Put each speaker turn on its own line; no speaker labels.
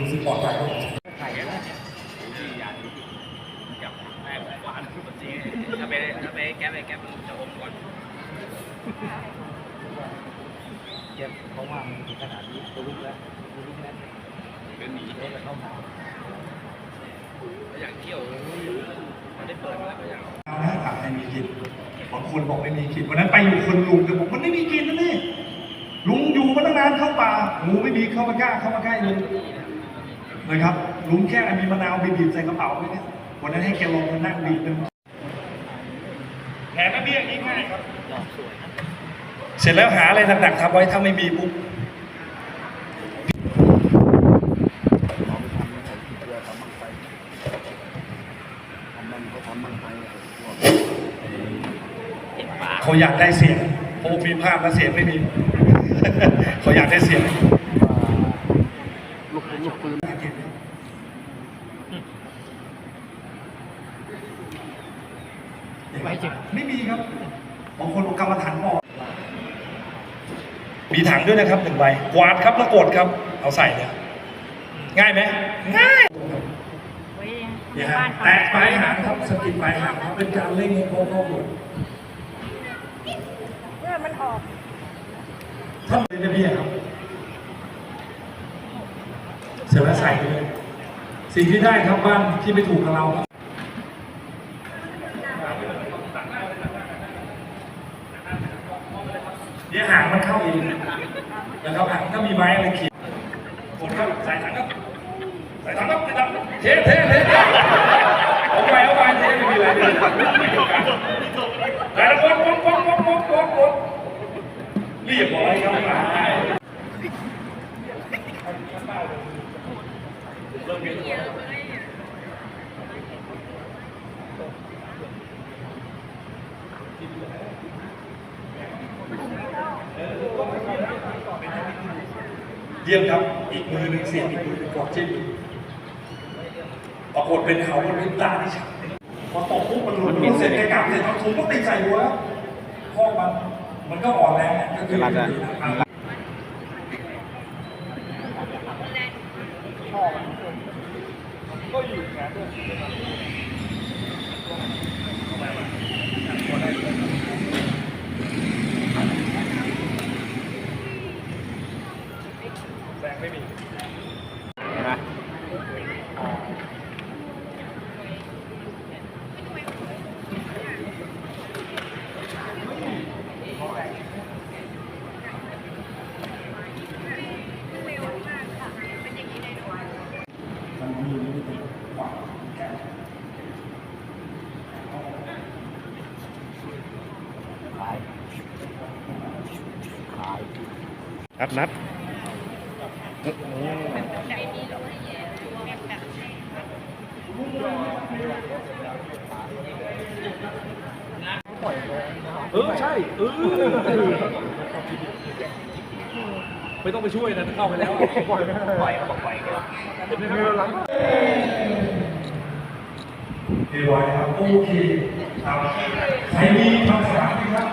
รู้สึกปลอดภัยครับ
ไข่นะที่อยากจับแม่ผมหวานทุกคนจริงถ้าไปถ้าไปแก๊ปไปแก๊ปจะอมก่อน
เจ็บเพราะว่ามันถึงขนาดนี้ตัวลุกแล้วตัวลุกแล้ว
เป็นหนี
รถเข้ามา
อยากเที่ยวมันได้เปิดแล้วก็อยาก
เอานะตักให้มีกินบางคนบอกไม่มีกินวันนั้นไปอยู่คนลุงแต่บอกมันไม่มีกินนะนี่ลุงอยู่มาตั้งนานเข้าป่างูไม่มีเข้ามาใกล้เข้ามาใกล้ลุงเลย นะครับลุงแค่มีมะนาวบีบใส่กระเป๋าไว้เนี่ยวันนั้นให้แกลองมานั่งบีบเป็นแผนระเบี้ยงง่ายครับเสร็จแล้วหาอะไรหนักๆทำไว้ถ้าไม่มีปุ๊บ
เขา
อยากได้เสียงเพราะว่ามีภาพและเสียงไม่มีเขาอยากได้เสียง
ลูกปืน
ไม่จริงไม่มีครับบางคนเอากรรมฐานบอกมีถังด้วยนะครับหนึ่งใบกวาดครับแล้วกดครับ เอาใส่เนี่ยง่ายไหมง่าย
ไว้
เนี่ย
ใน
ฮะ
บ้าน
แตะปลายหางครับสะกิดปลายหางครับเป็นการเล่งให้โค้งๆหมด
เมื่อมันออก
ถ้าเป็นระเบียบครับเสร็จแล้วใส่ไปเลย สิ่งที่ได้ครับบ้านที่ไม่ถูกกับเราครับ เนี่ยหางมันเข้าเองนะครับหางก็มีไม้อะไรขีดกดครับใส่ถังครับใส่ถังครับใส่ถังครับเทเทเทเอาไปเอาไปเทไม่มีอะไรเลยใส่แล้วกดกดกดกดกดกดกดเรียบร้อยครับไป เยี่ยมครับ อีกมือหนึ่งเสียบอีกมือหนึ่งกอดจิ้มปรากฏเป็นเขามันเป็นตาที่ฉับพอตกปุ๊บมันหลุดมันเสร็จแกกลับเสร็จเอาถุงก็ติดใส่หัวแล้วพ่อมันมันก็อ่อนแรงก็คือแรงไม่มี
นะ
มันมีไม่ได้เป็ นหวังแก้
ขายขาย
นัดนัด
เออใช่เออไม่ต้องไปช่วยนะเข้าไปแล้วปล่อย
ปล่อยเขาบอกปล่อยกัน
เอวอยครับโอเคครับใครมีคำถามไหมครับ